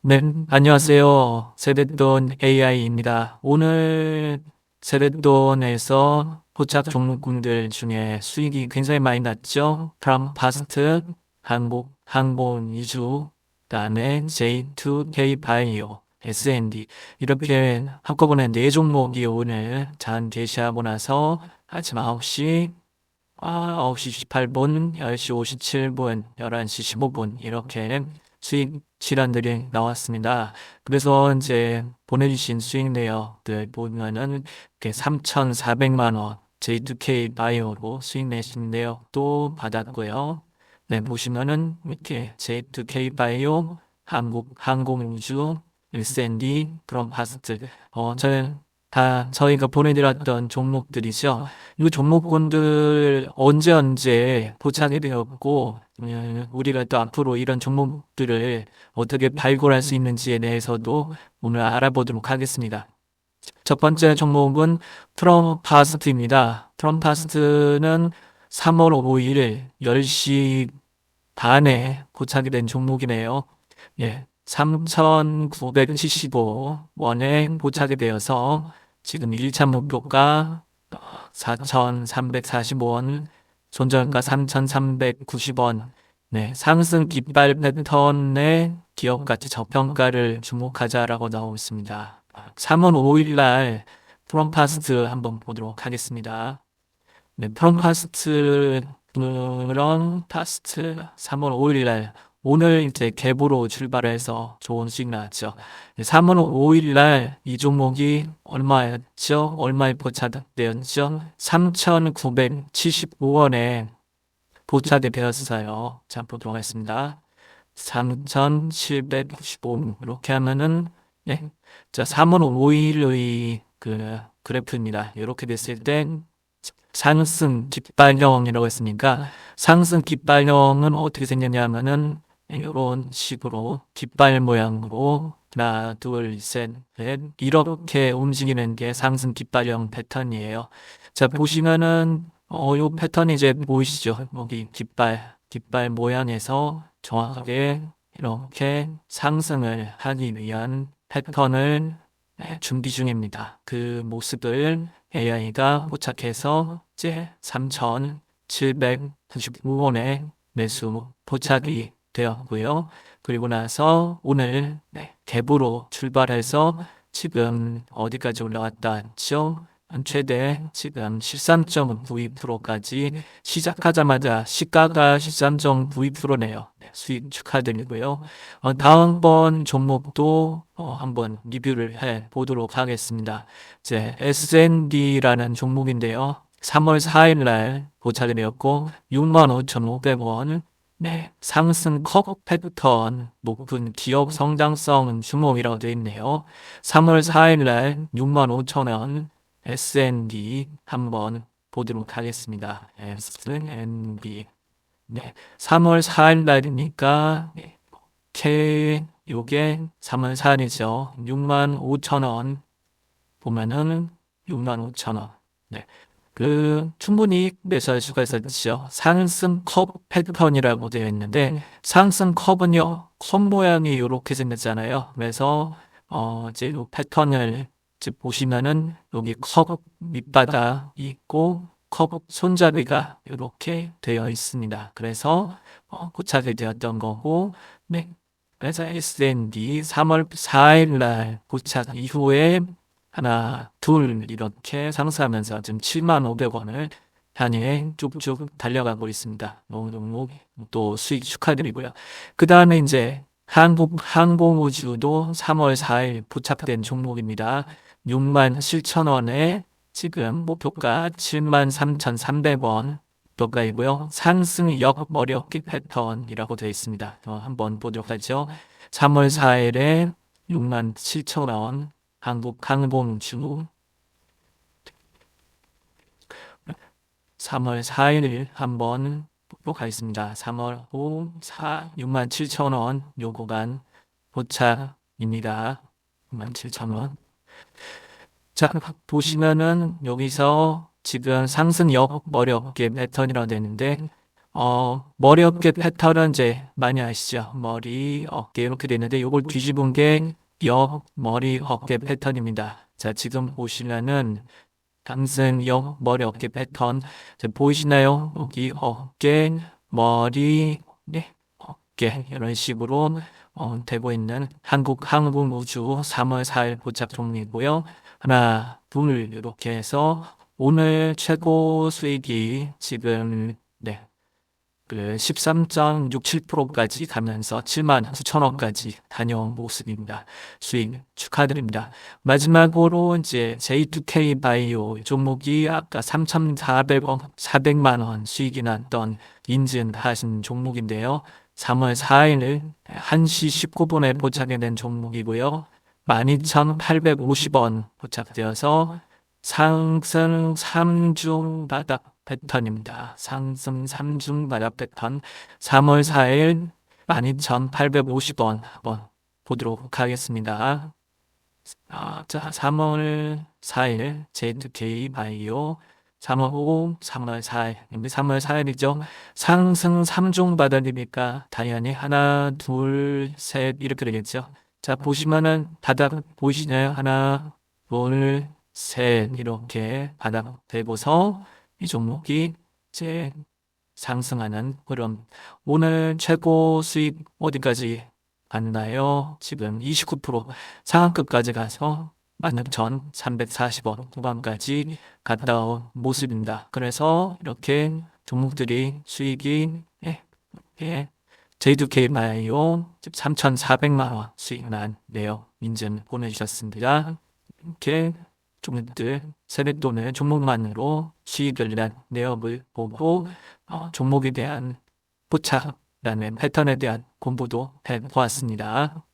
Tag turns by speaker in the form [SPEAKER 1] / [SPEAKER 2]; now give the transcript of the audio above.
[SPEAKER 1] 네, 안녕하세요. 세대돈 AI입니다. 오늘 세대돈에서 포착 종목군들 중에 수익이 굉장히 많이 났죠. 프람 파스트, 한국, 항공 이주, 그다음에 J2K 바이오, SND 이렇게 한꺼번에 네 종목이 오늘 잔 제시하고 나서 아침 9시 아, 9시 18분, 10시 57분, 11시 15분 이렇게 수익 질환들이 나왔습니다. 그래서 이제 보내주신 수익 내역들 보면은 이렇게 3,400만 원 J2K 바이오로 수익 내신 내역도 받았고요. 네, 보시면은 이렇게 J2K 바이오, 한국 항공우주, 일샌디, 그런 파스트, 어, 저, 다 저희가 보내드렸던 종목들이죠. 이 종목군들 언제 언제 포착이 되었고, 음, 우리가 또 앞으로 이런 종목들을 어떻게 발굴할 수 있는지에 대해서도 오늘 알아보도록 하겠습니다. 첫 번째 종목은 트럼파스트입니다. 트럼파스트는 3월 5일 10시 반에 포착이 된 종목이네요. 예. 3,975원에 포착이 되어서 지금 1차 목표가 4,345원, 손절가 3,390원. 네, 상승 깃발 패턴의 기업 가치 저평가를 주목하자라고 나오고 있습니다. 3월 5일 날 프롬파스트 한번 보도록 하겠습니다. 네, 프롬파스트 그런 파스트 3월 5일 날 오늘 이제 갭으로 출발해서 좋은 수익 나왔죠. 3월 5일 날 이 종목이 얼마였죠? 얼마에 포착되었죠? 3,975원에 포착이 되었어요. 자, 보도록 하겠습니다. 3,795원. 이렇게 하면은, 예. 자, 3월 5일의 그 그래프입니다. 이렇게 됐을 땐 상승 깃발형이라고 했으니까 상승 깃발형은 어떻게 생겼냐면은 이런 식으로 깃발 모양으로 하나, 둘, 셋, 넷 이렇게 움직이는 게 상승 깃발형 패턴이에요. 자 보시면은 어, 요 패턴이 이제 보이시죠? 여기 깃발, 깃발 모양에서 정확하게 이렇게 상승을 하기 위한 패턴을 준비 중입니다. 그 모습을 AI가 포착해서 이제 3,799원에 매수 포착이 되었고요. 그리고 나서 오늘 네, 갭으로 출발해서 지금 어디까지 올라왔다 했죠? 최대 지금 13.92%까지 시작하자마자 시가가 13.92%네요. 네, 수익 축하드리고요. 어, 다음번 종목도 어, 한번 리뷰를 해 보도록 하겠습니다. 이제 SND라는 종목인데요. 3월 4일 날 도착이 되었고 65,500원 네, 상승 컵 패턴 높은 기업 성장성 주목이라고 되어 있네요. 3월 4일 날 65,000원 SND 한번 보도록 하겠습니다. SND. 네. 3월 4일 날이니까, 네. K, 요게 3월 4일이죠. 6만 5천 원. 보면은 6만 5천 원. 네. 그, 충분히 매수할 수가 있었죠. 상승 컵 패턴이라고 되어 있는데, 상승 컵은요, 컵 모양이 이렇게 생겼잖아요. 그래서, 어, 이제 요 패턴을 즉 보시면은 여기 컵 밑바닥 있고 컵 손잡이가 이렇게 되어 있습니다. 그래서 어, 고착이 되었던 거고 네. 그래서 SND 3월 4일 날 고착 이후에 하나, 둘 이렇게 상승하면서 지금 7만 500원을 향해 쭉쭉 달려가고 있습니다. 너무너무 또 수익 축하드리고요. 그 다음에 이제 한국 항공우주도 3월 4일 포착된 종목입니다. 6만 7천 원에 지금 목표가 7만 3,300원 목표가이고요. 상승 역머리기 패턴이라고 되어 있습니다. 어, 한번 보도록 하죠. 3월 4일에 6만 7천 원 한국 항공주 3월 4일 한번 보도록 하겠습니다. 3월 5, 4, 6만 7천 원 요구간 포착입니다. 6만 7천 원. 자, 보시면은 여기서 지금 상승 역 머리 어깨 패턴이라고 되는데, 어, 머리 어깨 패턴은 이제 많이 아시죠? 머리, 어깨 이렇게 되는데 요걸 뒤집은 게 역, 머리, 어깨 패턴입니다. 자, 지금 보시면은 당선 역, 머리, 어깨 패턴. 자, 보이시나요? 여기 어깨, 머리, 네, 어깨 이런 식으로 어, 되고 있는 한국 항공 우주 3월 4일 도착 종이고요. 하나, 둘 이렇게 해서 오늘 최고 수익이 지금 네. 그 13.67%까지 가면서 7만 9천원까지 다녀온 모습입니다. 수익 축하드립니다. 마지막으로 이제 J2K 바이오 종목이 아까 3,400원, 400만 원 수익이 났던 인증하신 종목인데요. 3월 4일 1시 19분에 포착이 된 종목이고요. 12,850원 포착되어서 상승 3중 바닥 패턴입니다. 상승 3중 바닥 패턴 3월 4일 12,850원 한번 보도록 하겠습니다. 아, 자, 3월 4일 J2K 바이오 3월 5, 3월 4일 3월 4일이죠. 상승 3중 바닥이니까 당연히 하나, 둘, 셋 이렇게 되겠죠. 자, 보시면은 바닥 보이시나요? 하나, 둘, 셋 이렇게 바닥 되고서 이 종목이 이제 상승하는 그런 오늘 최고 수익 어디까지 갔나요? 지금 29% 상한급까지 가서 16,340원 후반까지 갔다 온 모습입니다. 그래서 이렇게 종목들이 수익이 예, 예, J2K 바이오 3,400만 원 수익 난네요. 인증 보내주셨습니다. 이렇게 종목들 세뱃돈을 종목만으로 수익을 난 내역을 보고 어, 종목에 대한 포착, 그다음에 패턴에 대한 공부도 해보았습니다.